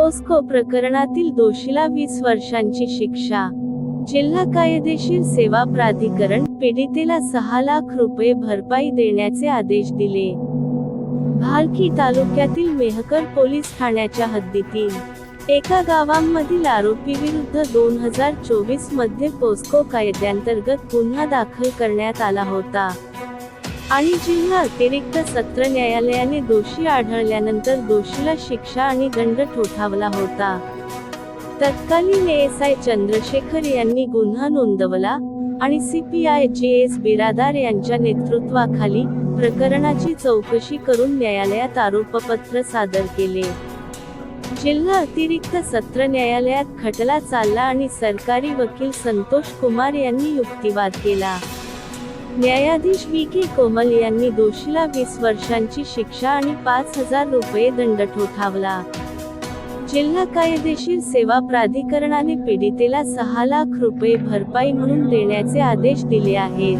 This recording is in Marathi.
पोस्को प्रकरणातील दोषीला वीस वर्षांची शिक्षा. जिल्हा कायदेशीर सेवा प्राधिकरण पीडितेला सहा लाख रुपये भरपाई देण्याचे आदेश दिले. भालकी तालुक्यातील मेहकर पोलीस ठाण्याच्या हद्दीतील. एका गावांमधील आरोपीविरुद्ध दोन हजार चोवीसमध्ये पोस्को कायद्यांतर्गत गुन्हा दाखल करण्यात आला होता. आणि जिल्हा अतिरिक्त सत्र न्यायालयाने दोषी आढळल्यानंतर दोषीला शिक्षा आणि दंड ठोठावला होता. तत्कालीन एस आय चंद्रशेखर यांनी गुन्हा नोंदवला आणि सीपीआय जे एस बिरादार यांच्या नेतृत्वाखाली प्रकरणाची चौकशी करून न्यायालयात आरोपपत्र सादर केले. जिल्हा अतिरिक्त सत्र न्यायालयात खटला चालला आणि सरकारी वकील संतोष कुमार यांनी युक्तिवाद केला. न्यायाधीश व्ही के कोमल यांनी दोषीला वीस वर्षांची शिक्षा आणि पाच हजार रुपये दंड ठोठावला. जिल्हा कायदेशीर सेवा प्राधिकरणाने पीडितेला सहा लाख रुपये भरपाई म्हणून देण्याचे आदेश दिले आहेत.